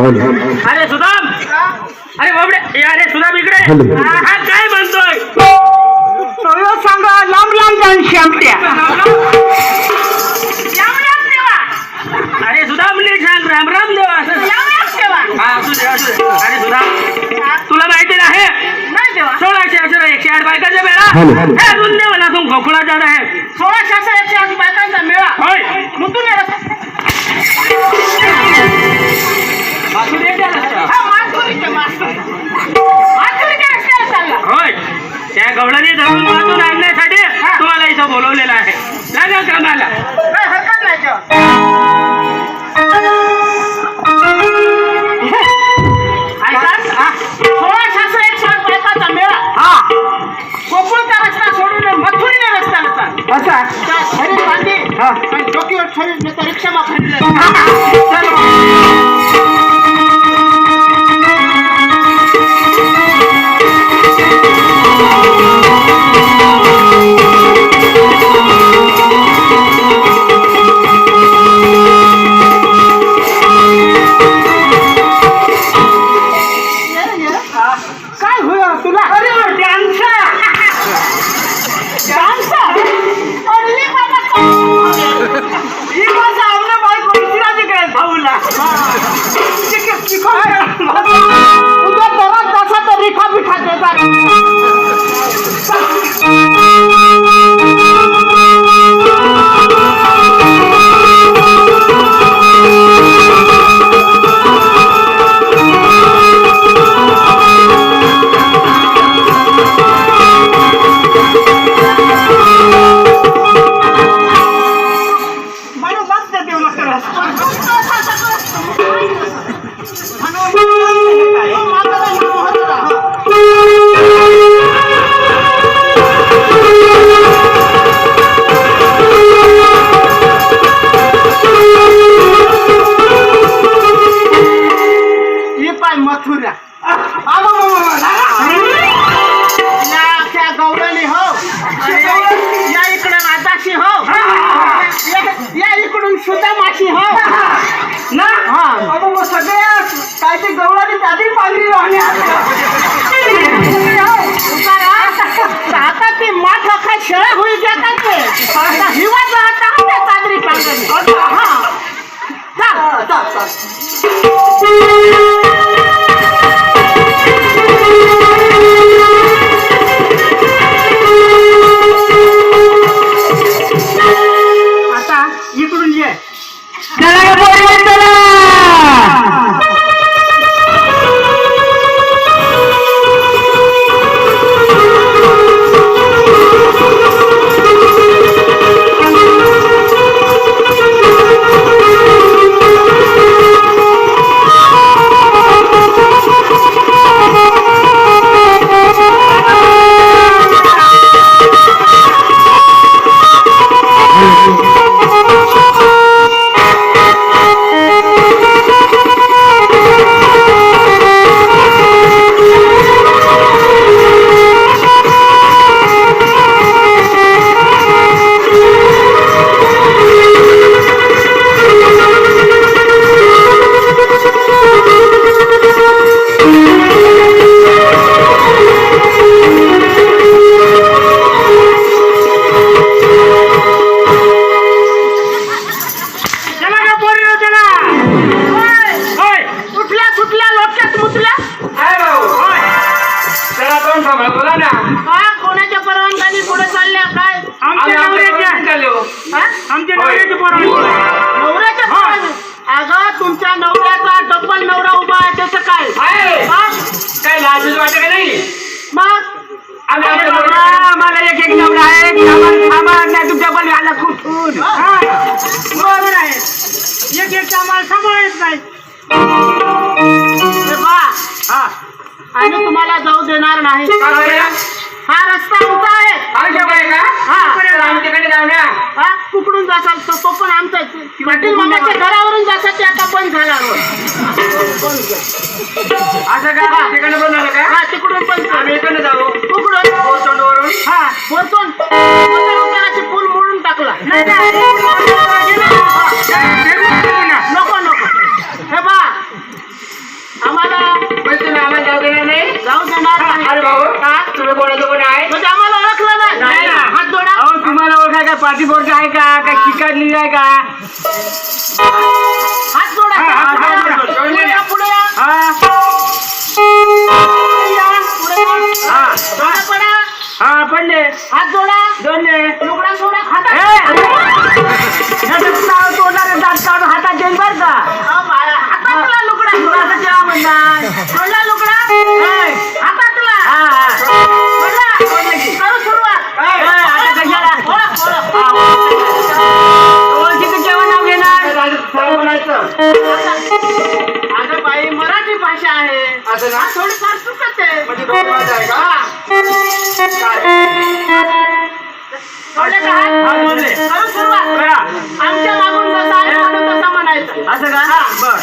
Hello अरे सुदाम! अरे बाबडे अरे सुदाम इकडे. हॅलो. हा काय म्हणतोय? सगळं सांगा लांब लांब जाऊन शेमट्या अरे सुदाम नीट सांग राम राम देवा. हा असू दे असू दे. अरे सुदाम तुला माहिती आहे सोळाशे अठरा एकशे आठ बायकाचा मेळा. हॅलो. हे अजून दे मला तू गोकुळा जात आहे. सोळाशे ব্যাপার તાકાતથી માથા ખાઈ શેળે હોઈ ગયા તા હિવા જ હતા ને કાદરી પાંગરી હા. बोला ना. काय कोणाच्या परवानगाने पुढे चालल्या? काय? आमच्या नवऱ्याच्या? हा? आमच्या नवऱ्याची परवानगी. नवऱ्याच्या परवानगी? अगं तुमच्या नवऱ्याचा डब्बल नवरा उभा आहे त्याचं काय? आहे. हा? काय लाजच वाटत का नाही? मग? आम्ही आमच्या आम्हाला एक एक नवरा आहे. आम्हाला थांबा नाही तुमच्या हा? बरोबर आहे. एक एक आम्हाला सांभाळत नाही. हे बा हा. आम्ही तुम्हाला जाऊ देणार नाही. का बरं? हा रस्ता आमचा आहे. का? हा. आमच्याकडे जाऊ ना हा. कुकडून जासाल तो तो पण आमचा. पाटील मामाच्या घरावरून जासाल ते आता बंद झाला असं का? तिकडे बंद झालं का? हा तिकडून पण आम्ही इकडे जाऊ. कुकडून. हा बोलतोन पूल मोडून टाकला. नको तुम्हाला ओळखाय का पाठी बोर्ड आहे का? काय शिकायली आहे का? हात जोडा. हा, हात पुढे हात जोडा. या, पुढे या. हा. पुढे या, पुढे या. हा. जोडा पडा. हा पडले. हात जोडा. दोनले लुगडा सोडा. हातात. हातात देईन बर का. अहो, लुगडा. सोडा लुगडा असं ना? थोडीफार आहे म्हणजे आहे का? हा. सोडले का हात? हा, सोडले. करू सुरुवात करा. आमच्या मागून जसा आहे म्हणून तसा म्हणायचं असं का बर